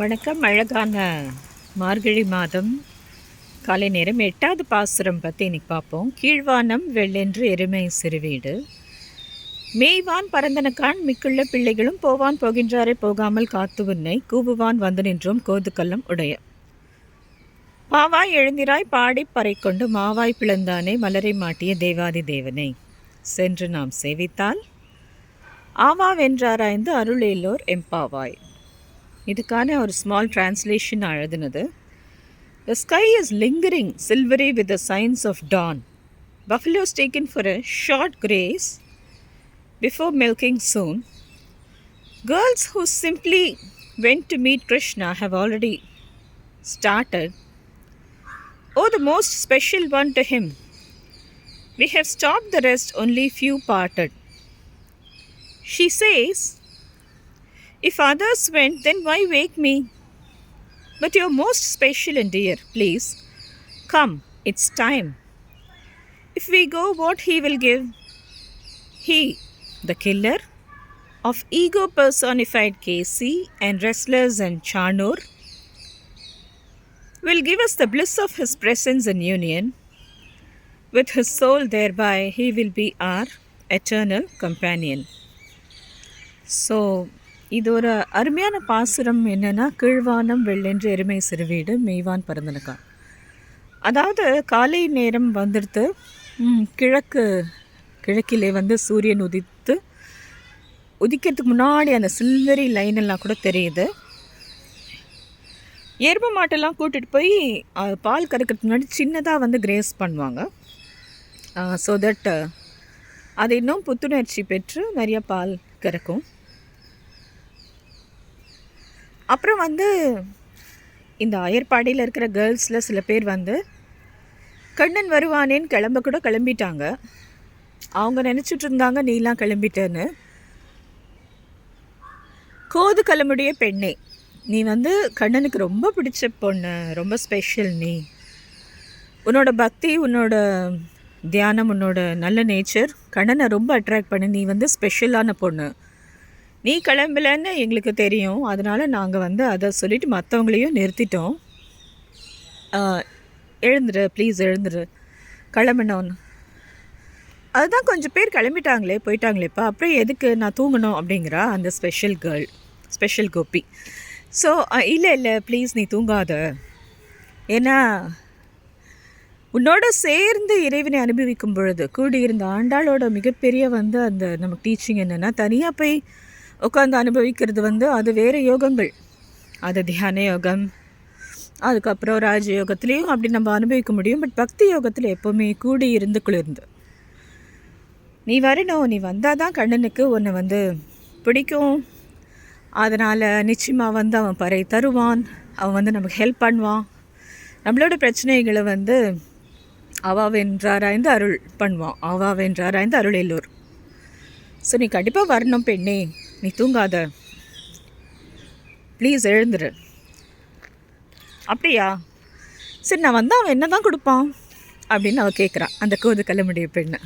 வணக்கம். அழகான மார்கழி மாதம். காலை நேரம் எட்டாவது பாசுரம் பற்றி இன்னைக்கு பார்ப்போம். கீழ்வானம் வெள்ளென்று எருமை சிறுவீடு. மேய்வான் பரந்தனக்கான் மிக்குள்ள பிள்ளைகளும் போவான் போகின்றாரே போகாமல் காத்து உன்னை. கூவுவான் வந்து நின்றோம் கோதுக்கல்லம் உடைய. மாவாய் எழுந்திராய் பாடி பறை கொண்டு மாவாய் பிளந்தானே மலரை மாட்டிய தேவாதி தேவனை. சென்று நாம் சேவித்தால் ஆவாவென்றாராய்ந்து அருளேலோர் எம்பாவாய் இதுக்கான ஒரு ஸ்மால் டிரான்ஸ்லேஷன் எழுதுனது the sky is lingering silvery with the signs of dawn buffaloes taken for a short graze before milking soon. Girls who simply went to meet Krishna have already started. Oh, the most special one to him. We have stopped the rest, only few parted. She says, if others went, then why wake me? But you're most special and dear, please. Come, it's time. If we go, what he will give? He, the killer of ego personified Casey and wrestlers and Charnur, will give us the bliss of his presence and union. With his soul, thereby, he will be our eternal companion. So இது ஒரு அருமையான பாசுரம் என்னென்னா கீழ்வானம் வெள்ளென்று எருமை சிறுவீடு மெய்வான் பரந்தனக்கான் அதாவது காலை நேரம் வந்துடுத்து கிழக்கு கிழக்கிலே வந்து சூரியன் உதித்து உதிக்கிறதுக்கு முன்னாடி அந்த சில்வரி லைன் எல்லாம் கூட தெரியுது. எருமை மாட்டெல்லாம் கூட்டிகிட்டு போய் பால் கறக்கிறதுக்கு முன்னாடி சின்னதாக வந்து கிரேஸ் பண்ணுவாங்க. ஸோ தட் அது இன்னும் புத்துணர்ச்சி பெற்று நிறைய பால் கறக்கும். அப்புறம் வந்து இந்த அயற்பாடியில் இருக்கிற கேர்ள்ஸில் சில பேர் வந்து கண்ணன் வருவானேன்னு கிளம்ப கூட கிளம்பிட்டாங்க. அவங்க நினச்சிட்டு இருந்தாங்க நீலாம் கிளம்பிட்டேன்னு. கோது கிளம்புடைய பெண்ணே நீ வந்து கண்ணனுக்கு ரொம்ப பிடிச்ச பொண்ணு ரொம்ப ஸ்பெஷல் நீ. உன்னோட பக்தி உன்னோட தியானம் உன்னோட நல்ல நேச்சர் கண்ணனை ரொம்ப அட்ராக்ட் பண்ணு. நீ வந்து ஸ்பெஷலான பொண்ணு. நீ கிளம்பலன்னு எங்களுக்கு தெரியும். அதனால் நாங்கள் வந்து அதை சொல்லிவிட்டு மற்றவங்களையும் நிறுத்திட்டோம். எழுந்துரு ப்ளீஸ் எழுந்துரு. கிளம்பினோன்னு அதுதான் கொஞ்சம் பேர் கிளம்பிட்டாங்களே போயிட்டாங்களேப்பா அப்புறம் எதுக்கு நான் தூங்கணும் அப்படிங்கிறா அந்த special girl special Gopi. So இல்லை இல்லை ப்ளீஸ் நீ தூங்காத. ஏன்னா உன்னோட சேர்ந்து இறைவனை அனுபவிக்கும் பொழுது கூடியிருந்த ஆண்டாளோட மிகப்பெரிய வந்து அந்த நமக்கு டீச்சிங் என்னென்னா தனியாக போய் உட்காந்து அனுபவிக்கிறது வந்து அது வேறு யோகங்கள். அது தியான யோகம் அதுக்கப்புறம் ராஜ யோகத்துலேயும் அப்படி நம்ம அனுபவிக்க முடியும். பட் பக்தி யோகத்தில் எப்போவுமே கூடி இருந்து குளிர்ந்து. நீ வரணும் நீ வந்தால் தான் கண்ணனுக்கு உன்னை வந்து பிடிக்கும். அதனால் நிச்சயமாக வந்து அவன் பறை தருவான். அவன் வந்து நமக்கு ஹெல்ப் பண்ணுவான். நம்மளோட பிரச்சனைகளை வந்து அவாவென்றாராய்ந்து அருள் பண்ணுவான். அவாவென்றாராய்ந்து அருள் எல்லோர். ஸோ நீ கண்டிப்பாக வரணும் பெண்ணே. நீ தூங்காத. ப்ளீஸ் எழுந்துரு. அப்படியா? சரி நான் வந்தால் அவன் என்ன தான் கொடுப்பான்? அப்படின்னு அவள் கேட்குறான் அந்த கோது கல்லமுடைய பெண்ணை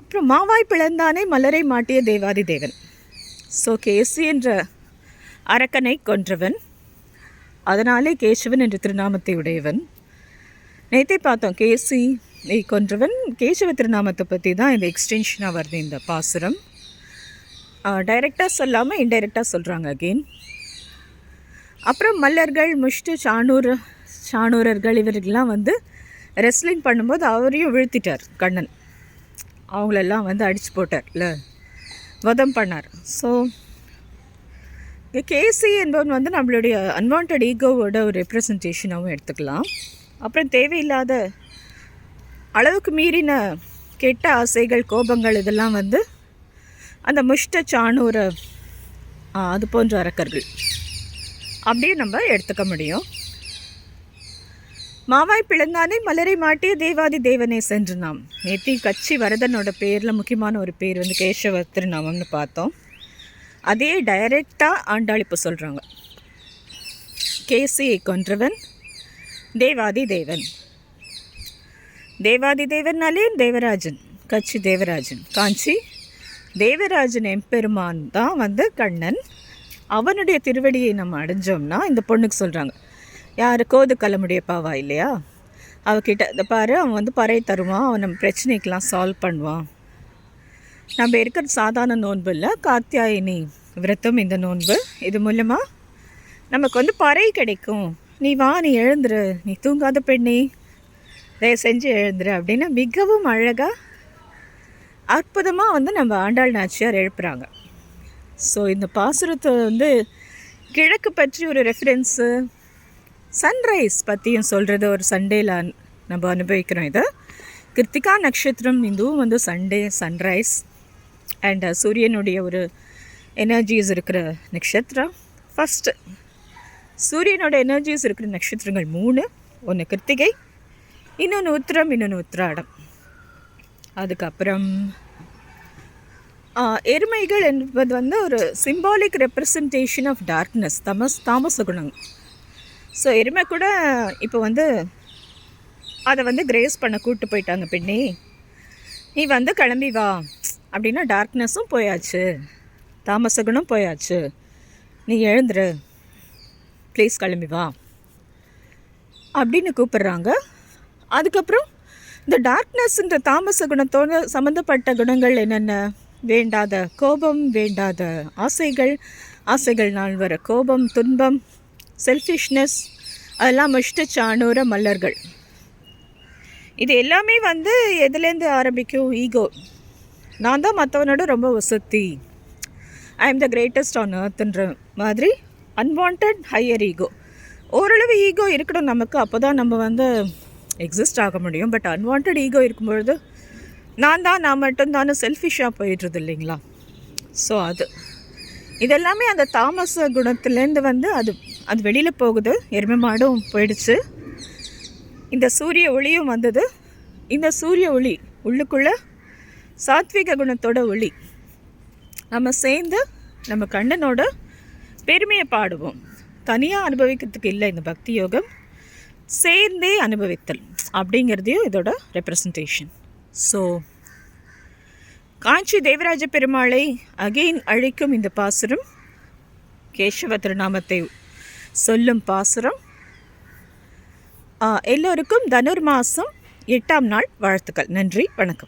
அப்புறம் மாவாய் பிளந்தானே மலரை மாட்டிய தேவாதி தேவன். ஸோ கேசி என்ற அரக்கனை கொன்றவன். அதனாலே கேசவன் என்ற திருநாமத்தை உடையவன். நேற்றே பார்த்தோம் கேசி கொன்றவன். கேசவ திருநாமத்தை பற்றி தான் இந்த எக்ஸ்டென்ஷனாக வருது இந்த பாசுரம். டைரெக்டாக சொல்லாமல் இன்டைரக்டாக சொல்கிறாங்க அகெயின் அப்புறம் மல்லர்கள் முஷ்டு சாணூர் சாணூரர்கள் இவர்கள்லாம் வந்து ரெஸ்லிங் பண்ணும்போது அவரையும் வீழ்த்திட்டார் கண்ணன். அவங்களெல்லாம் வந்து அடிச்சு போட்டார்ல. வதம் பண்ணார். ஸோ கேசி என்பவன் வந்து நம்மளுடைய அன்வான்ட் ஈகோவோட ஒரு ரெப்ரசன்டேஷனாகவும் எடுத்துக்கலாம். அப்புறம் தேவையில்லாத அளவுக்கு மீறின கெட்ட ஆசைகள் கோபங்கள் இதெல்லாம் வந்து அந்த முஷ்ட சாணூர அது போன்ற அரக்கர்கள் அப்படியே நம்ம எடுத்துக்க முடியும். மாவாய் பிளந்தானே மலரை மாட்டிய தேவாதி தேவனே சென்று நாம். நேத்தி கட்சி வரதனோட பேரில் முக்கியமான ஒரு பேர் வந்து கேசவ திருநாமம்னு பார்த்தோம். அதே டைரெக்டாக ஆண்டாளிப்பு சொல்கிறாங்க கேசியை கொன்றவன் தேவாதி தேவன். தேவாதி தேவன்னாலே தேவராஜன் கட்சி தேவராஜன். காஞ்சி தேவராஜன் எம்பெருமான் தான் வந்து கண்ணன். அவனுடைய திருவடியை நம்ம அடைஞ்சோம்னா இந்த பொண்ணுக்கு சொல்கிறாங்க யார் கோது கலமுடைய பாவா இல்லையா? அவகிட்ட இந்த பாரு அவன் வந்து பறை தருவான் அவன் நம்ம பிரச்சனைக்கெலாம் சால்வ் பண்ணுவான். நம்ம இருக்கிற சாதாரண நோன்பு இல்லை காத்தியாயினி விரதம் இந்த நோன்பு. இது மூலமாக நமக்கு வந்து பறை கிடைக்கும். நீ வா நீ எழுந்துரு நீ தூங்காத பெண்ணே தயவு செஞ்சு எழுந்துரு அப்படின்னு மிகவும் அழகாக அற்புதமாக வந்து நம்ம ஆண்டாள் நாச்சியார் எழுப்புகிறாங்க ஸோ இந்த பாசுரத்தை வந்து கிழக்கு பற்றி ஒரு ரெஃபரன்ஸு சன்ரைஸ் பற்றியும் சொல்கிறது ஒரு சண்டேல நம்ம அனுபவிக்கிறோம் இதை. கிருத்திகா நட்சத்திரம் இதுவும் வந்து சண்டே சன்ரைஸ் அண்ட் சூரியனுடைய ஒரு எனர்ஜிஸ் இருக்கிற நட்சத்திரம். ஃபஸ்ட்டு சூரியனோட எனர்ஜிஸ் இருக்கிற நட்சத்திரங்கள் மூணு. ஒன்று கிருத்திகை இன்னொன்று உத்திரம் இன்னொன்று உத்திராடம். அதுக்கப்புறம் எருமைகள் என்பது வந்து ஒரு சிம்பாலிக் ரெப்ரசன்டேஷன் ஆஃப் டார்க்னஸ் தமஸ் தாமச குணம் ஸோ எருமை கூட இப்போ வந்து அதை வந்து கிரேஸ் பண்ண கூப்பிட்டு போயிட்டாங்க பெண்ணே. நீ வந்து கிளம்பி வா. அப்படின்னா டார்க்னஸும் போயாச்சு. தாமச குணம் போயாச்சு. நீ எழுந்துரு. ப்ளீஸ் கிளம்பி வா. அப்படின்னு கூப்பிட்றாங்க. அதுக்கப்புறம் இந்த டார்க்னஸ்ன்ற தாமச குணத்தோடு சம்மந்தப்பட்ட குணங்கள் என்னென்ன? வேண்டாத. கோபம் வேண்டாத. ஆசைகள் ஆசைகள்னால் வர. கோபம் துன்பம் செல்ஃபிஷ்னஸ் அதெல்லாம் முஷ்ட மல்லர்கள். இது எல்லாமே வந்து எதுலேருந்து ஆரம்பிக்கும்? ஈகோ நான் தான் மற்றவனோட ரொம்ப வசதி. I am the greatest on அர்த்ன்ற மாதிரி அன்வான்ட் ஹையர் ஈகோ ஓரளவு ஈகோ இருக்கணும் நமக்கு. அப்போ தான் நம்ம வந்து எக்ஸிஸ்ட் ஆக முடியும். பட் அன்வான்ட் ஈகோ இருக்கும்பொழுது நான் தான் நான் மட்டும்தான் செல்ஃபிஷாக போயிடுறது இல்லைங்களா? ஸோ அது இதெல்லாமே அந்த தாமச குணத்துலேருந்து வந்து அது அது வெளியில் போகுது. எருமை மாடும் போயிடுச்சு. இந்த சூரிய ஒளியும் வந்தது. இந்த சூரிய ஒளி உள்ளுக்குள்ளே சாத்விக குணத்தோட ஒளி. நம்ம சேர்ந்து நம்ம கண்ணனோட பெருமையை பாடுவோம். தனியாக அனுபவிக்கிறதுக்கு இல்லை இந்த பக்தி யோகம். சேர்ந்தே அனுபவித்தல் அப்படிங்கிறதையும் இதோட ரெப்ரசன்டேஷன் ஸோ காஞ்சி தேவராஜ பெருமாளை அகெயின் அழைக்கும் இந்த பாசுரம் கேசவ திருநாமத்தை சொல்லும் பாசுரம். எல்லோருக்கும் தனுர் மாதம் எட்டாம் நாள் வாழ்த்துக்கள். நன்றி வணக்கம்.